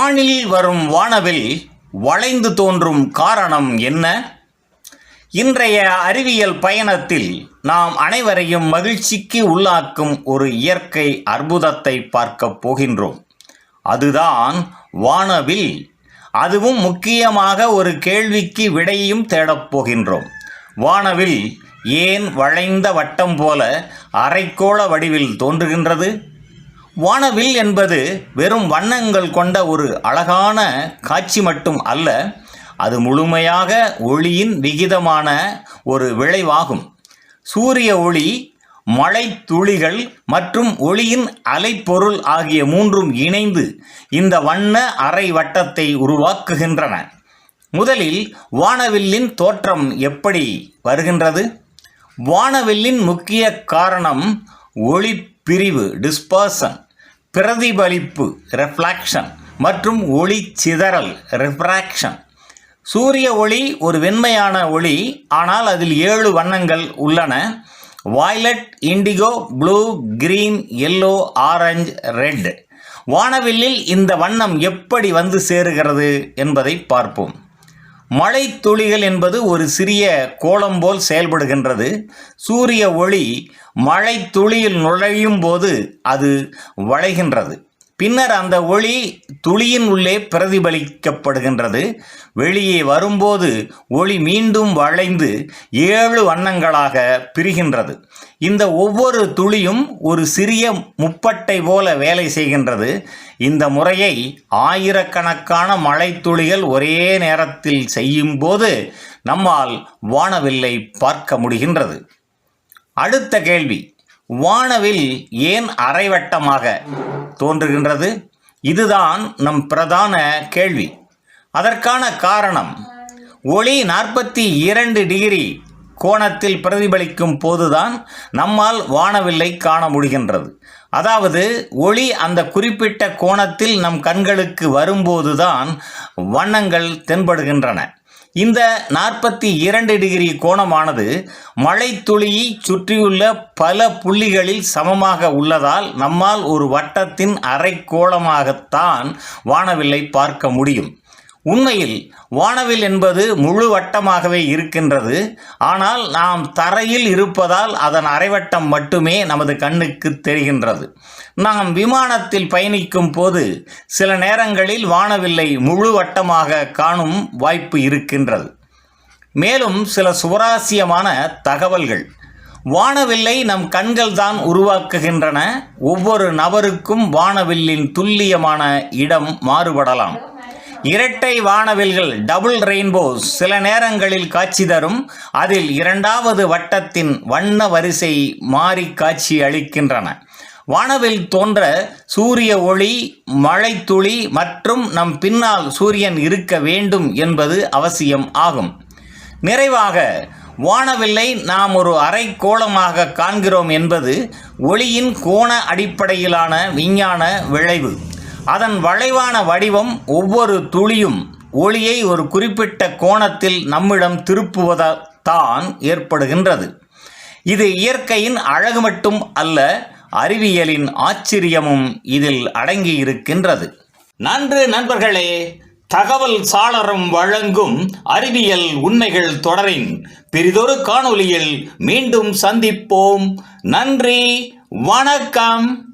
வானில் வரும் வானவில் வளைந்து தோன்றும் காரணம் என்ன? இன்றைய அறிவியல் பயணத்தில் நாம் அனைவரையும் மகிழ்ச்சிக்கு உள்ளாக்கும் ஒரு இயற்கை அற்புதத்தை பார்க்கப் போகின்றோம். அதுதான் வானவில். அதுவும் முக்கியமாக ஒரு கேள்விக்கு விடையும் தேடப் போகின்றோம். வானவில் ஏன் வளைந்த வட்டம் போல அரைக்கோள வடிவில் தோன்றுகின்றது? வானவில் என்பது வெறும் வண்ணங்கள் கொண்ட ஒரு அழகான காட்சி மட்டும் அல்ல அது முழுமையாக ஒளியின் விகிதமான ஒரு விளைவாகும். சூரிய ஒளி மழை துளிகள் மற்றும் ஒளியின் அலைப்பொருள் ஆகிய மூன்றும் இணைந்து இந்த வண்ண அரை வட்டத்தை உருவாக்குகின்றன. முதலில் வானவில்லின் தோற்றம் எப்படி வருகின்றது? வானவில்லின் முக்கிய காரணம் ஒளி பிரிவு டிஸ்பர்சன் பிரதிபலிப்பு ரெஃப்ளாக்ஷன் மற்றும் ஒளி சிதறல் ரிஃப்ராக்ஷன் சூரிய ஒளி ஒரு வெண்மையான ஒளி ஆனால் அதில் ஏழு வண்ணங்கள் உள்ளன. Violet indigo blue green yellow orange red வானவில்லில் இந்த வண்ணம் எப்படி வந்து சேருகிறது என்பதை பார்ப்போம். மழை துளிகள் என்பது ஒரு சிறிய கோலம் போல் செயல்படுகின்றது. சூரிய ஒளி மழை துளியில் நுழையும் போது அது வளைகின்றது. பின்னர் அந்த ஒளி துளியின் உள்ளே பிரதிபலிக்கப்படுகின்றது. வெளியே வரும்போது ஒளி மீண்டும் வளைந்து ஏழு வண்ணங்களாக பிரிகின்றது. இந்த ஒவ்வொரு துளியும் ஒரு சிறிய முப்பட்டை போல வேலை செய்கின்றது. இந்த முறையை ஆயிரக்கணக்கான மழைத்துளிகள் ஒரே நேரத்தில் செய்யும்போது நம்மால் வானவில்லை பார்க்க முடிகின்றது. அடுத்த கேள்வி வானவில் ஏன் அரைவட்டமாக தோன்றுகின்றது? இதுதான் நம் பிரதான கேள்வி. அதற்கான காரணம் ஒளி நாற்பத்தி இரண்டு டிகிரி கோணத்தில் பிரதிபலிக்கும் போதுதான் நம்மால் வானவில்லை காண முடிகின்றது. அதாவது ஒளி அந்த குறிப்பிட்ட கோணத்தில் நம் கண்களுக்கு வரும்போதுதான் வண்ணங்கள் தென்படுகின்றன. இந்த நாற்பத்தி இரண்டு டிகிரி கோணமானது மழைத்துளியை சுற்றியுள்ள பல புள்ளிகளில் சமமாக உள்ளதால் நம்மால் ஒரு வட்டத்தின் அரைக்கோளமாகத்தான் வானவில்லை பார்க்க முடியும். உண்மையில் வானவில் என்பது முழு வட்டமாகவே இருக்கின்றது. ஆனால் நாம் தரையில் இருப்பதால் அதன் அரைவட்டம் மட்டுமே நமது கண்ணுக்கு தெரிகின்றது. நாம் விமானத்தில் பயணிக்கும் போது சில நேரங்களில் வானவில்லை முழு வட்டமாக காணும் வாய்ப்பு இருக்கின்றது. மேலும் சில சுவராசியமான தகவல்கள். வானவில்லை நம் கண்கள் தான் உருவாக்குகின்றன. ஒவ்வொரு நபருக்கும் வானவில்லின் துல்லியமான இடம் மாறுபடலாம். இரட்டை வானவில்கள் டபுள் ரெயின்போஸ் சில நேரங்களில் காட்சி தரும். அதில் இரண்டாவது வட்டத்தின் வண்ண வரிசை மாறி காட்சி அளிக்கின்றன. வானவில் தோன்ற சூரிய ஒளி மழைத்துளி மற்றும் நம் பின்னால் சூரியன் இருக்க வேண்டும் என்பது அவசியம் ஆகும். நிறைவாக வானவில்லை நாம் ஒரு அரை கோலமாக காண்கிறோம் என்பது ஒளியின் கோண அடிப்படையிலான விஞ்ஞான விளைவு. அதன் வளைவான வடிவம் ஒவ்வொரு துளியும் ஒளியை ஒரு குறிப்பிட்ட கோணத்தில் நம்மிடம் திருப்புவதான் ஏற்படுகின்றது. இது இயற்கையின் அழகு மட்டும் அல்ல அறிவியலின் ஆச்சரியமும் இதில் அடங்கி இருக்கின்றது நன்று நண்பர்களே தகவல் சாளரம் வழங்கும் அறிவியல் உண்மைகள் தொடரின் பெரிதொரு காணொளியில் மீண்டும் சந்திப்போம். நன்றி வணக்கம்.